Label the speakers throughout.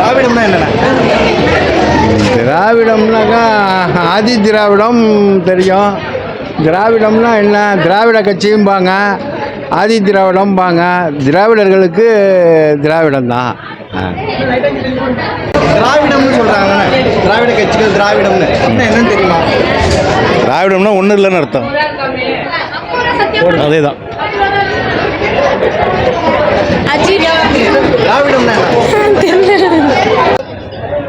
Speaker 1: திராவிடம்னா என்னண்ணா?
Speaker 2: திராவிடம்னாக்கா ஆதி திராவிடம் தெரியும். திராவிடம்னா என்ன? திராவிட கட்சியும்பாங்க ஆதி திராவிடம்பாங்க. திராவிடர்களுக்கு திராவிடம் தான்
Speaker 1: திராவிடம்னு சொல்றாங்க திராவிட கட்சிகள் திராவிடம்னு. என்னன்னு தெரியுமா?
Speaker 3: திராவிடம்னா ஒன்றும் இல்லைன்னு அர்த்தம். அதே தான்
Speaker 1: திராவிடம்னா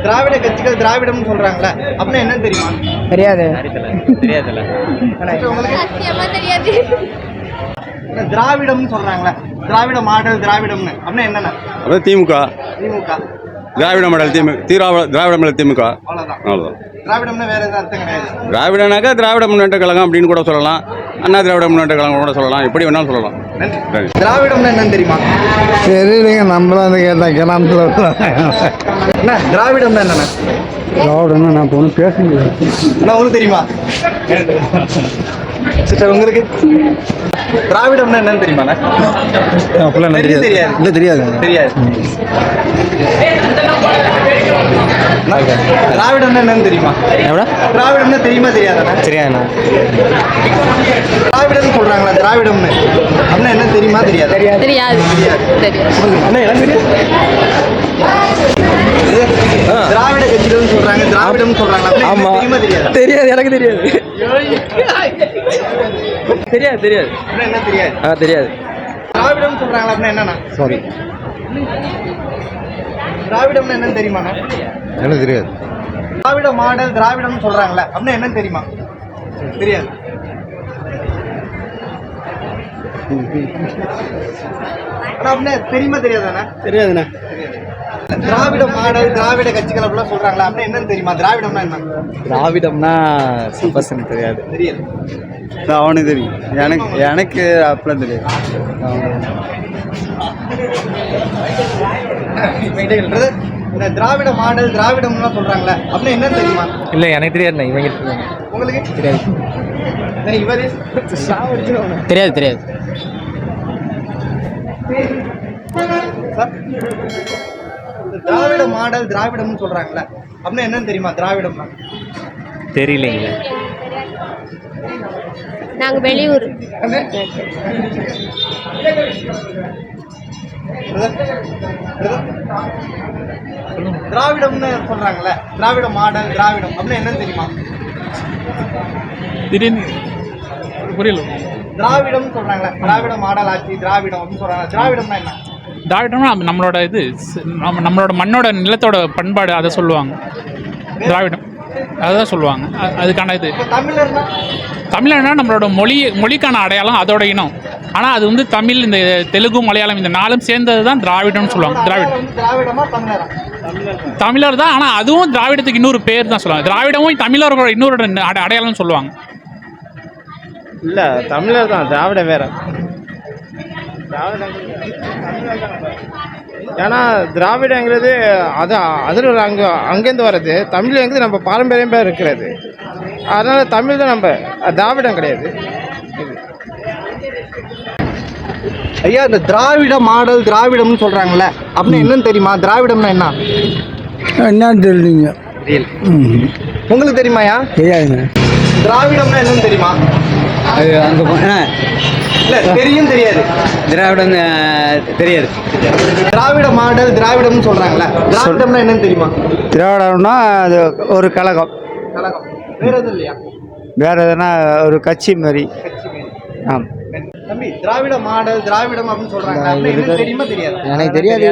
Speaker 1: திராவிட கட்சிகள் திராவிடம்னு சொல்றாங்களே அப்படின்னா என்னன்னு தெரியுமா?
Speaker 2: தெரியாது.
Speaker 4: சத்தியமா தெரியாது.
Speaker 1: திராவிடம்னு சொல்றாங்களே திராவிட மாடல் திராவிடம்னு அப்படின்னா என்னண்ணா?
Speaker 3: அதான் திமுக.
Speaker 1: திமுக.
Speaker 3: திராவிட மாடல் திமுக திராவிட திராவிட மாடல் திமுக. அவ்வளோதான் திராவிடனாக்கா திராவிட முன்னேற்ற கழகம் அப்படின்னு கூட சொல்லலாம். அண்ணா திராவிட முன்னேற்ற கழகம் கூட சொல்லலாம். எப்படி வேணாலும் சொல்லலாம்.
Speaker 1: திராவிடம்னா என்னன்னு தெரியுமா?
Speaker 2: தெரியலைங்க நம்மளும் அந்த கேட்டால் கிராமத்தில்
Speaker 1: என்ன திராவிடம்னா என்னண்ணா?
Speaker 2: திராவிடம்னா நான் பேச முடியாது
Speaker 1: தெரியுமா? சிஸ்டர் உங்களுக்கு? திராவிடம்னா என்னன்னு தெரியுமாண்ணா?
Speaker 2: அப்பெல்லாம்
Speaker 1: தெரியாது. தெரியாது.
Speaker 2: இல்லை தெரியாது.
Speaker 1: தெரியாது. அண்ணா, திராவிடம்னா என்னன்னு தெரியுமா? திராவிடம்னா தெரியுமா தெரியாதாண்ணா
Speaker 2: தெரியாதுண்ணா.
Speaker 1: திராவிடம்னு சொல்றாங்களா திராவிடம்னு? அப்படின்னா என்ன தெரியுமா தெரியாது?
Speaker 4: தெரியாது. தெரியாது.
Speaker 1: அண்ணா எனக்கு தெரியும் திராவிட கட்சிகள்னு சொல்றாங்க திராவிடம்னு சொல்றாங்க தெரியுமா தெரியாது?
Speaker 5: தெரியாது எனக்கு தெரியாது. தெரியாது தெரியாது.
Speaker 1: என்ன தெரியாது?
Speaker 5: ஆ தெரியாது.
Speaker 1: திராவிடம் சொல்றாங்களா அப்படின்னா என்னண்ணா?
Speaker 2: சாரி
Speaker 1: திராவிடம்னா என்னன்னு தெரியுமாண்ணா
Speaker 2: எனக்கு தெரியாது.
Speaker 1: திராவிட மாடல் திராவிடம்னு சொல்றாங்களே அப்படின்னா என்னன்னு தெரியுமா? தெரியாது. அண்ணா, அப்படின்னா தெரியுமா தெரியாதாண்ணா
Speaker 2: தெரியாதுண்ணா.
Speaker 1: திராவிட மாடல் திராவிட கட்சிகள் அப்படிலாம் சொல்றாங்களா? அப்படின்னா என்னன்னு தெரியுமா? திராவிடம்னா என்ன?
Speaker 5: திராவிடம்னா பர்சன்ட் தெரியாது.
Speaker 1: தெரியாது.
Speaker 2: அவனுக்கு தெரியும். எனக்கு எனக்கு அப்பெல்லாம் தெரியாது.
Speaker 1: Brother, இந்த திராவிட மாடல் திராவிடம்லாம் சொல்றாங்களே அப்படின்னா என்னன்னு தெரியுமா?
Speaker 5: இல்லை எனக்கு தெரியாது இவங்க
Speaker 1: உங்களுக்கு?
Speaker 5: தெரியாது.
Speaker 1: இவரு?
Speaker 5: தெரியாது தெரியாது.
Speaker 1: திராவிட மாடல் திராவிடம்னு சொல்றாங்களே அப்படின்னா என்னன்னு தெரியுமா திராவிடம்னா?
Speaker 5: தெரியலைங்களே
Speaker 4: நாங்க வெளியூர்.
Speaker 1: திராவிடம்னு சொல்றாங்கல்ல திராவிட மாடல் திராவிடம் அப்படின்னா என்னன்னு தெரியுமா?
Speaker 6: திடீர்னு புரியல.
Speaker 1: திராவிடம் சொல்றாங்களே திராவிட மாடல் ஆட்சி திராவிடம் அப்படின்னு சொல்றாங்க. திராவிடம்னா என்ன?
Speaker 6: திராவிடம்னா நம்மளோட இது நம்ம நம்மளோட மண்ணோட நிலத்தோட பண்பாடு அதை சொல்லுவாங்க. திராவிடம். அதுதான் சொல்லுவாங்க. அ- அதுக்கான இது.
Speaker 1: தமிழர்னா
Speaker 6: தமிழ்னா நம்மளோட மொழி மொழிக்கான அடையாளம் அதோட இனம். ஆனால் அது வந்து தமிழ் இந்த தெலுங்கு மலையாளம் இந்த நாலும் சேர்ந்தது தான் திராவிடம்னு சொல்லுவாங்க. திராவிடம்.
Speaker 1: தமிழர்
Speaker 6: தான் ஆனால் அதுவும் திராவிடத்துக்கு இன்னொரு பேர் தான் சொல்லுவாங்க. திராவிடமும் தமிழர்களோட இன்னொரு அடை- அடையாளம்னு சொல்லுவாங்க.
Speaker 5: இல்லை தமிழர் தான் திராவிட வேற. ஏன்னா திராவிடங்கிறது அது அதில் அங்கே அங்கேருந்து வர்றது. தமிழ்ங்கிறது நம்ம பாரம்பரியமாக இருக்கிறது. அதனால் தமிழ் தான் நம்ம திராவிடம் கிடையாது.
Speaker 1: ஐயா இந்த திராவிட மாடல் திராவிடம்னு சொல்றாங்கல்ல அப்படின்னா என்னன்னு தெரியுமா? திராவிடம்னா என்ன?
Speaker 2: என்னன்னு தெரியலீங்க.
Speaker 1: உங்களுக்கு தெரியுமாயா
Speaker 2: தெரியாதுங்க
Speaker 1: திராவிடம்னா என்னன்னு தெரியுமா?
Speaker 2: அது அங்கே
Speaker 1: இல்ல தெரியும் தெரியாது.
Speaker 2: திராவிடம் தெரியாது.
Speaker 1: திராவிட மாடல் திராவிடம்னு சொல்றாங்கல்ல. திராவிடம்னா என்னன்னு தெரியுமா?
Speaker 2: திராவிடம்னா அது ஒரு கழகம்.
Speaker 1: கழகம். வேற எதுவும் இல்லையா?
Speaker 2: வேற எதுனா ஒரு கட்சி மாதிரி. ஆம்.
Speaker 1: தம்பி திராவிட மாடல் திராவிடம் அப்படின்னு என்னன்னு தெரியுமா தெரியாது?
Speaker 2: எனக்கு தெரியாது?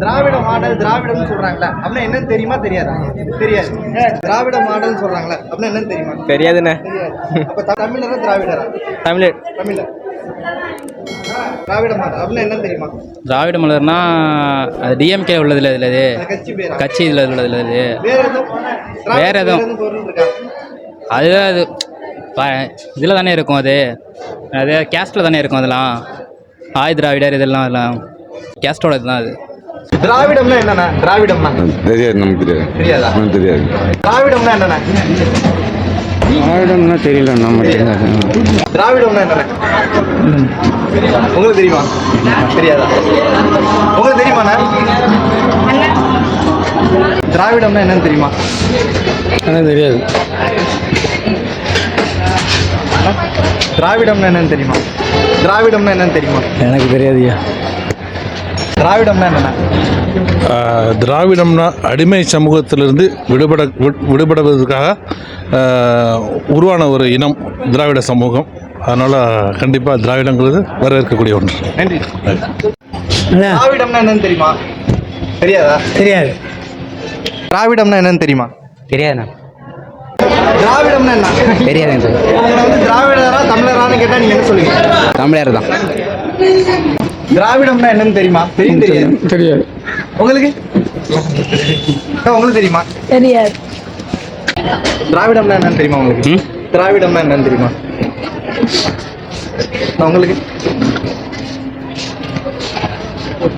Speaker 1: திராவிட மாடல் திராவிடம்னு சொல்றாங்களே அப்படின்னா என்னன்னு தெரியுமா? தெரியாதா? தெரியாது. திராவிட மாடல் சொல்றாங்களே அப்படின்னா என்னன்னு தெரியுமா?
Speaker 5: தெரியாதுண்ணே.
Speaker 1: தெரியாது. அப்ப தமிழரா திராவிடரா?
Speaker 5: தமிழர்
Speaker 1: தமிழர் திராவிட மாடல். அப்படின்னா என்னன்னு தெரியுமா?
Speaker 7: திராவிட மலர்னா அது டிஎம்கே உள்ளதுல இதில் இது
Speaker 1: கட்சி பேரா?
Speaker 7: கட்சி இதில் உள்ளதுல இது
Speaker 1: வேற எதுவும்? திராவிட
Speaker 7: வேற எதுவும்.
Speaker 1: பொருள் இருக்கா
Speaker 7: அது அது இதில் தானே இருக்கும் அது. அது கேஸ்டில் தானே இருக்கும் அதெல்லாம். ஆய் திராவிடர் இதெல்லாம் அதெல்லாம். கேஸ்டோட இதுதான் அது.
Speaker 1: திராவிடம்னா என்னண்ணா? திராவிடம்னா?
Speaker 3: தெரியாது நமக்கு தெரியாது.
Speaker 1: தெரியாதா?
Speaker 3: நமக்கு தெரியாது.
Speaker 1: திராவிடம்னா என்னண்ணா?
Speaker 2: திராவிடம்னா தெரியல நம்ம
Speaker 1: திராவிடம்னா என்னண்ணா? உங்களுக்கு தெரியுமா? தெரியாதா? தெரியுமாண்ணா? திராவிடம்னா என்னன்னு தெரியுமா?
Speaker 5: எனக்கு தெரியாது.
Speaker 1: திராவிடம்னா என்னன்னு தெரியுமா? திராவிடம்னா என்னன்னு தெரியுமா?
Speaker 5: எனக்கு தெரியாதுயா
Speaker 1: திராவிடம்னா
Speaker 8: ஆஹ் திராவிடம்னா அடிமை சமூகத்திலிருந்து விடுபட விடுபடுவதற்காக உருவான ஒரு இனம் திராவிட சமூகம். அதனால் கண்டிப்பாக திராவிடங்கிறது வரவேற்கக்கூடிய ஒன்று.
Speaker 1: நன்றி. திராவிடம்னா என்னன்னு தெரியுமா? தெரியாதா?
Speaker 5: தெரியாது.
Speaker 1: திராவிடம்னா என்னன்னு தெரியுமா?
Speaker 5: தெரியாதுண்ணா.
Speaker 1: திராவிடம்னா என்ன?
Speaker 5: தெரியாது
Speaker 1: வந்து திராவிடரா தமிழரான்னு கேட்டா நீங்க என்ன சொல்லுவீங்க?
Speaker 5: தமிழர் தான்.
Speaker 1: திராவிடம்னா என்னன்னு தெரியுமா? தெரியும் தெரியாது.
Speaker 5: தெரியாது.
Speaker 1: உங்களுக்கு? உங்களுக்கு தெரியுமா?
Speaker 4: தெரியாது.
Speaker 1: திராவிடம்னா என்னன்னு தெரியுமா உங்களுக்கு? திராவிடம்னா என்னன்னு தெரியுமா? உங்களுக்கு?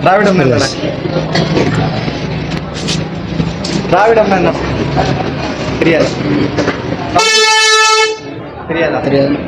Speaker 1: திராவிடம்னா என்ன? திராவிடம்னா என்ன? தெரியாது. தெரியாதா?
Speaker 5: தெரியாது.